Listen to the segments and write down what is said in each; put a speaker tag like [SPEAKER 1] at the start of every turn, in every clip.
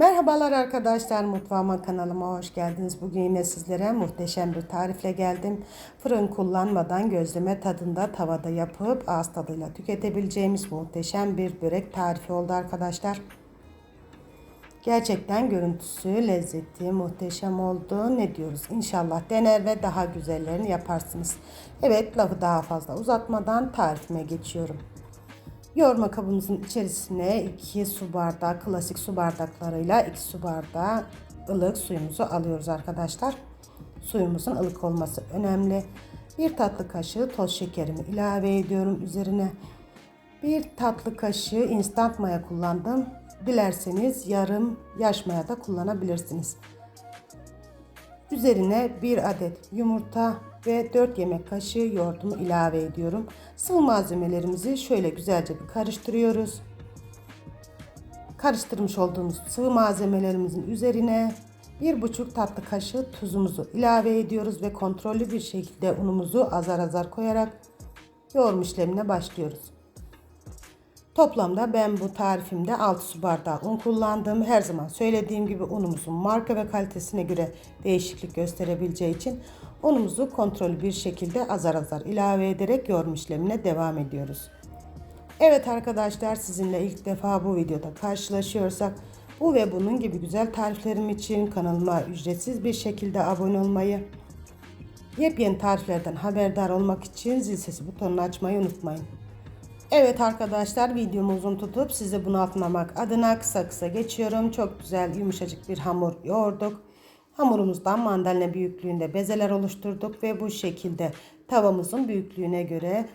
[SPEAKER 1] Merhabalar arkadaşlar mutfağıma kanalıma hoş geldiniz. Bugün yine sizlere muhteşem bir tarifle geldim. Fırın kullanmadan gözleme tadında tavada yapıp ağız tadıyla tüketebileceğimiz muhteşem bir börek tarifi oldu arkadaşlar. Gerçekten görüntüsü, lezzeti muhteşem oldu. Ne diyoruz? İnşallah dener ve daha güzellerini yaparsınız. Evet lafı daha fazla uzatmadan tarifime geçiyorum. Yoğurma kabımızın içerisine 2 su bardağı klasik su bardaklarıyla 2 su bardağı ılık suyumuzu alıyoruz arkadaşlar. Suyumuzun ılık olması önemli. Bir tatlı kaşığı toz şekerimi ilave ediyorum üzerine. Bir tatlı kaşığı instant maya kullandım. Dilerseniz yarım yaş maya da kullanabilirsiniz. Üzerine bir adet yumurta ve 4 yemek kaşığı yoğurdumu ilave ediyorum. Sıvı malzemelerimizi şöyle güzelce bir karıştırıyoruz. Karıştırmış olduğumuz sıvı malzemelerimizin üzerine bir buçuk tatlı kaşığı tuzumuzu ilave ediyoruz ve kontrollü bir şekilde unumuzu azar azar koyarak yoğurma işlemine başlıyoruz. Toplamda ben bu tarifimde 6 su bardağı un kullandım. Her zaman söylediğim gibi unumuzun marka ve kalitesine göre değişiklik gösterebileceği için unumuzu kontrollü bir şekilde azar azar ilave ederek yoğurma işlemine devam ediyoruz. Evet arkadaşlar sizinle ilk defa bu videoda karşılaşıyorsak bu ve bunun gibi güzel tariflerim için kanalıma ücretsiz bir şekilde abone olmayı, yepyeni tariflerden haberdar olmak için zil sesi butonunu açmayı unutmayın. Evet arkadaşlar videomu uzun tutup sizi bunaltmamak adına kısa kısa geçiyorum. Çok güzel yumuşacık bir hamur yoğurduk. Hamurumuzdan mandalina büyüklüğünde bezeler oluşturduk ve bu şekilde tavamızın büyüklüğüne göre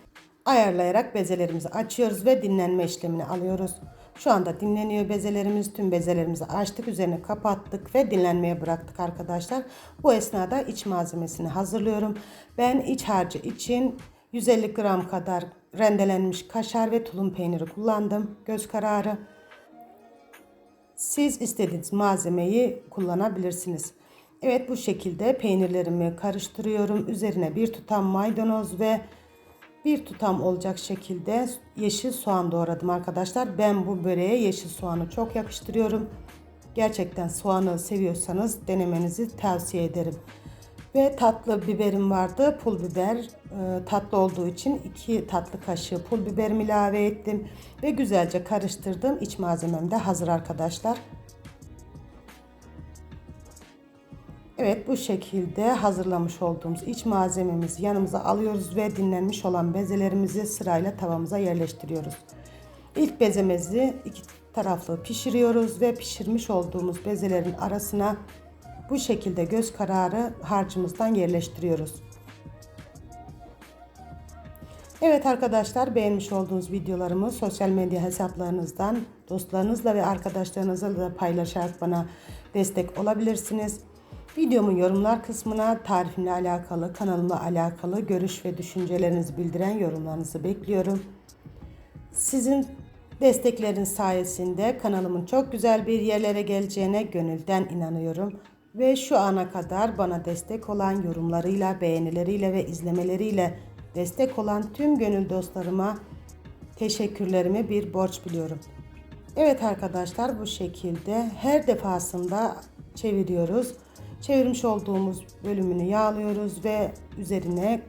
[SPEAKER 1] ayarlayarak bezelerimizi açıyoruz ve dinlenme işlemini alıyoruz. Şu anda dinleniyor bezelerimiz. Tüm bezelerimizi açtık. Üzerine kapattık ve dinlenmeye bıraktık arkadaşlar. Bu esnada iç malzemesini hazırlıyorum. Ben iç harcı için 150 gram kadar rendelenmiş kaşar ve tulum peyniri kullandım. Göz kararı. Siz istediğiniz malzemeyi kullanabilirsiniz. Evet bu şekilde peynirlerimi karıştırıyorum. Üzerine bir tutam maydanoz ve bir tutam olacak şekilde yeşil soğan doğradım arkadaşlar. Ben bu böreğe yeşil soğanı çok yakıştırıyorum. Gerçekten soğanı seviyorsanız denemenizi tavsiye ederim. Ve tatlı biberim vardı. Pul biber e, tatlı olduğu için 2 tatlı kaşığı pul biberimi ilave ettim. Ve güzelce karıştırdım. İç malzemem de hazır arkadaşlar. Evet bu şekilde hazırlamış olduğumuz iç malzememizi yanımıza alıyoruz ve dinlenmiş olan bezelerimizi sırayla tavamıza yerleştiriyoruz. İlk bezemizi iki taraflı pişiriyoruz ve pişirmiş olduğumuz bezelerin arasına bu şekilde göz kararı harcımızdan yerleştiriyoruz. Evet arkadaşlar beğenmiş olduğunuz videolarımı sosyal medya hesaplarınızdan dostlarınızla ve arkadaşlarınızla da paylaşarak bana destek olabilirsiniz. Videomun yorumlar kısmına tarifimle alakalı, kanalımla alakalı görüş ve düşüncelerinizi bildiren yorumlarınızı bekliyorum. Sizin destekleriniz sayesinde kanalımın çok güzel bir yerlere geleceğine gönülden inanıyorum. Ve şu ana kadar bana destek olan yorumlarıyla, beğenileriyle ve izlemeleriyle destek olan tüm gönül dostlarıma teşekkürlerimi bir borç biliyorum. Evet arkadaşlar bu şekilde her defasında çeviriyoruz. Çevirmiş olduğumuz bölümünü yağlıyoruz ve üzerine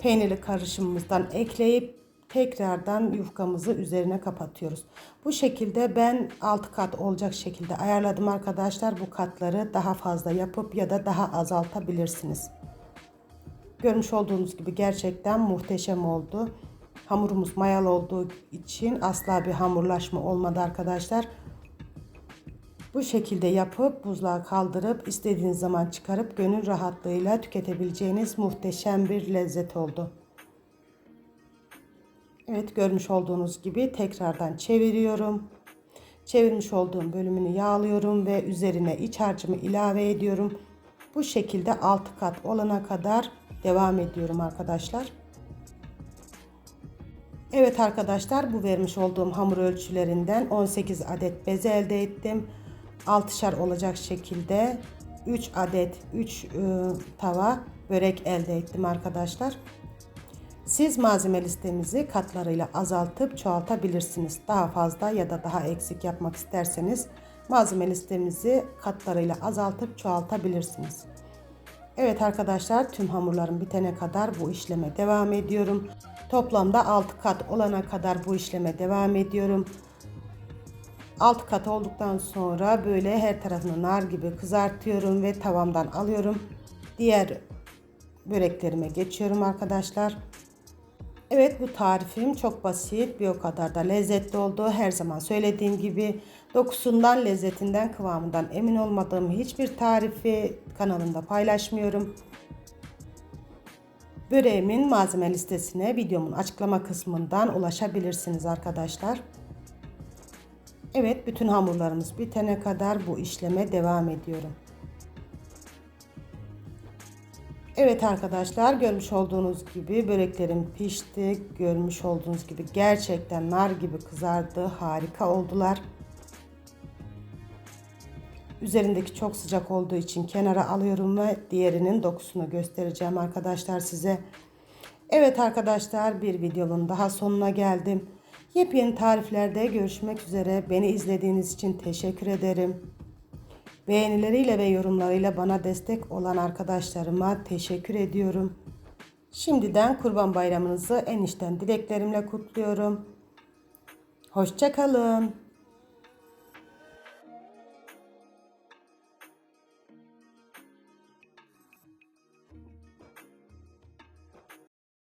[SPEAKER 1] peynirli karışımımızdan ekleyip tekrardan yufkamızı üzerine kapatıyoruz. Bu şekilde ben 6 kat olacak şekilde ayarladım arkadaşlar. Bu katları daha fazla yapıp ya da daha azaltabilirsiniz. Görmüş olduğunuz gibi gerçekten muhteşem oldu. Hamurumuz mayalı olduğu için asla bir hamurlaşma olmadı arkadaşlar. Bu şekilde yapıp buzluğa kaldırıp istediğiniz zaman çıkarıp gönül rahatlığıyla tüketebileceğiniz muhteşem bir lezzet oldu. Evet görmüş olduğunuz gibi tekrardan çeviriyorum. Çevirmiş olduğum bölümünü yağlıyorum ve üzerine iç harcımı ilave ediyorum. Bu şekilde 6 kat olana kadar devam ediyorum arkadaşlar. Evet arkadaşlar bu vermiş olduğum hamur ölçülerinden 18 adet beze elde ettim. 6'şar olacak şekilde 3 adet 3 e, tava börek elde ettim arkadaşlar. Siz malzeme listemizi katlarıyla azaltıp çoğaltabilirsiniz. Daha fazla ya da daha eksik yapmak isterseniz malzeme listemizi katlarıyla azaltıp çoğaltabilirsiniz. Evet arkadaşlar tüm hamurlarım bitene kadar bu işleme devam ediyorum. Toplamda 6 kat olana kadar bu işleme devam ediyorum. 6 kat olduktan sonra böyle her tarafını nar gibi kızartıyorum ve tavamdan alıyorum. Diğer böreklerime geçiyorum arkadaşlar. Evet bu tarifim çok basit bir o kadar da lezzetli oldu. Her zaman söylediğim gibi dokusundan, lezzetinden, kıvamından emin olmadığım hiçbir tarifi kanalımda paylaşmıyorum. Böreğimin malzeme listesine videomun açıklama kısmından ulaşabilirsiniz arkadaşlar. Evet bütün hamurlarımız bitene kadar bu işleme devam ediyorum. Evet arkadaşlar görmüş olduğunuz gibi böreklerim pişti. Görmüş olduğunuz gibi gerçekten nar gibi kızardı. Harika oldular. Üzerindeki çok sıcak olduğu için kenara alıyorum ve diğerinin dokusunu göstereceğim arkadaşlar size. Evet arkadaşlar bir videonun daha sonuna geldim. Yepyeni tariflerde görüşmek üzere. Beni izlediğiniz için teşekkür ederim. Beğenileriyle ve yorumlarıyla bana destek olan arkadaşlarıma teşekkür ediyorum. Şimdiden Kurban Bayramınızı en içten dileklerimle kutluyorum. Hoşçakalın.